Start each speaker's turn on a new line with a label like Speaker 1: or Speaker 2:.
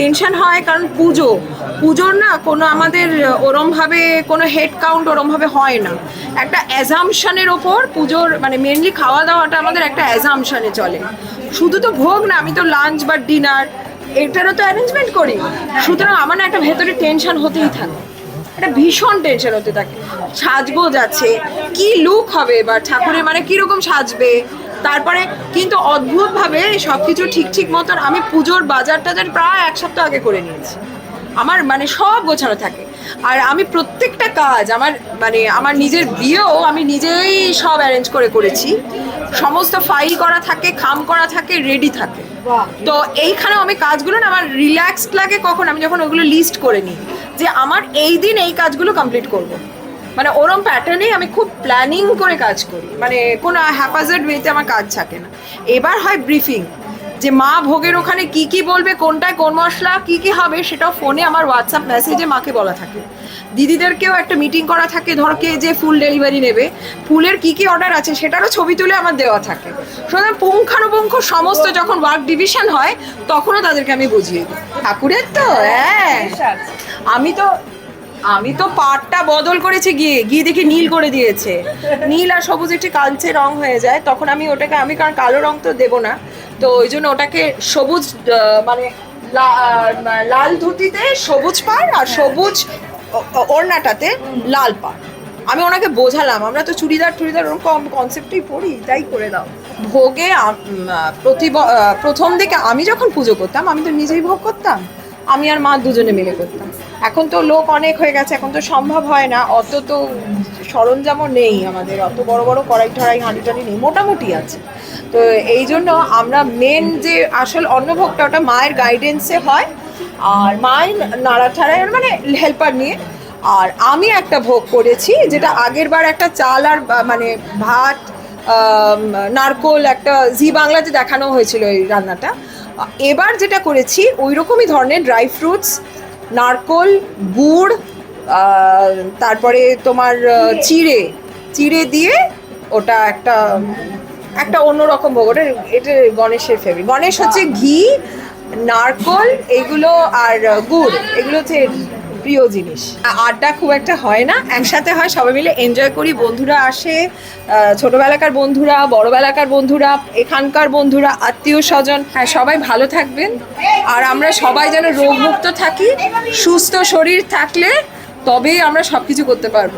Speaker 1: Tension হয় কারণ পুজো। পুজোর না কোনো আমাদের ওরমভাবে কোনো হেড কাউন্ট ওরমভাবে হয় না। একটা অ্যাজামশনের ওপর পুজোর মানে মেনলি খাওয়া দাওয়াটা আমাদের একটা অ্যাজামশনে চলে। শুধু তো ভোগ না, আমি তো লাঞ্চ বা ডিনার এটারও তো অ্যারেঞ্জমেন্ট করি। সুতরাং আমার না একটা ভেতরে টেনশন হতেই থাকে। একটা ভীষণ টেনশন হতে থাকে। সাজগোজ আছে, কি লুক হবে বা ঠাকুরের মানে কীরকম সাজবে? তারপরে কিন্তু অদ্ভুতভাবে সব কিছু ঠিক ঠিক মতন আমি পুজোর বাজার টাজার প্রায় এক সপ্তাহ আগে করে নিয়েছি। আমার মানে সব গোছানো থাকে। আর আমি প্রত্যেকটা কাজ আমার মানে আমার নিজের বিয়েও আমি নিজেই সব অ্যারেঞ্জ করে করেছি। সমস্ত ফাইল করা থাকে খাম করা থাকে রেডি থাকে। তো এইখানে আমি কাজগুলো না আমার রিল্যাক্সড লাগে কখন আমি যখন ওগুলো লিস্ট করে নিই যে আমার এই দিন এই কাজগুলো কমপ্লিট করব। মানে ওরম প্যাটার্নে আমি খুব প্ল্যানিং করে কাজ করি। মানে কোনো হ্যাপাজার্ড ওয়েতে আমার কাজ থাকে না। এবার হয় ব্রিফিং যে মা ভোগের ওখানে কি কি বলবে কোনটায় কোন মশলা কি কি হবে সেটাও ফোনে আমার হোয়াটসঅ্যাপ মেসেজে মাকে বলা থাকে। দিদিদেরকেও একটা মিটিং করা থাকে ধরো কে যে ফুল ডেলিভারি নেবে ফুলের কি কি অর্ডার আছে সেটারও ছবি তুলে আমার দেওয়া থাকে। সুতরাং পুঙ্খানুপুঙ্খ সমস্ত যখন ওয়ার্ক ডিভিশন হয় তখনও তাদেরকে আমি বুঝিয়ে দিই। ঠাকুরের তো হ্যাঁ। আমি তো আমি তো পাটটা বদল করেছি, গিয়ে গিয়ে দেখি নীল করে দিয়েছে। নীল আর সবুজ একটি কালচে রং হয়ে যায়, তখন আমি ওটাকে, আমি কারণ কালো রং তো দেবো না। তো ওই জন্য ওটাকে সবুজ মানে লাল ধুতিতে সবুজ পাড় আর সবুজ ওড়নাটাতে লাল পাড়। আমি ওনাকে বোঝালাম, আমরা তো চুড়িদার টুড়িদার ওরকম কনসেপ্টেই পড়ি, তাই করে দাও। ভোগে প্রতি প্রথম দিকে আমি যখন পুজো করতাম, আমি তো নিজেই ভোগ করতাম, আমি আর মা দুজনে মিলে করতাম। এখন তো লোক অনেক হয়ে গেছে, এখন তো সম্ভব হয় না। অত তো সরঞ্জামও নেই আমাদের, অত বড় বড় কড়াই ঠড়াই হাঁড়ি টাড়ি নেই, মোটামুটি আছে। তো এই জন্য আমরা মেন যে আসল অন্নভোগটা ওটা মায়ের গাইডেন্সে হয়, আর মায়ের নাড়া ঠাড়ায় মানে হেল্পার নিয়ে। আর আমি একটা ভোগ করেছি, যেটা আগের বার একটা চাল আর মানে ভাত নারকোল, একটা জি বাংলাতে দেখানো হয়েছিল এই রান্নাটা। এবার যেটা করেছি, ওই রকমই ধরনের ড্রাই ফ্রুটস নারকোল গুড় তারপরে তোমার চিড়ে। চিড়ে। দিয়ে ওটা একটা একটা অন্যরকম ভোগ। ওটা এটা গণেশের ফেভারিট গণেশ হচ্ছে ঘি নারকোল এগুলো আর গুড়। এগুলো হচ্ছে প্রিয় জিনিস। আড্ডা খুব একটা হয় না। একসাথে হয়, সবাই মিলে এনজয় করি। বন্ধুরা আসে ছোটবেলাকার বন্ধুরা, বড়বেলাকার বন্ধুরা, এখানকার বন্ধুরা আত্মীয় স্বজন হ্যাঁ সবাই ভালো থাকবেন। আর আমরা সবাই যেন রোগমুক্ত থাকি, সুস্থ শরীর থাকলে তবেই আমরা সব কিছু করতে পারব।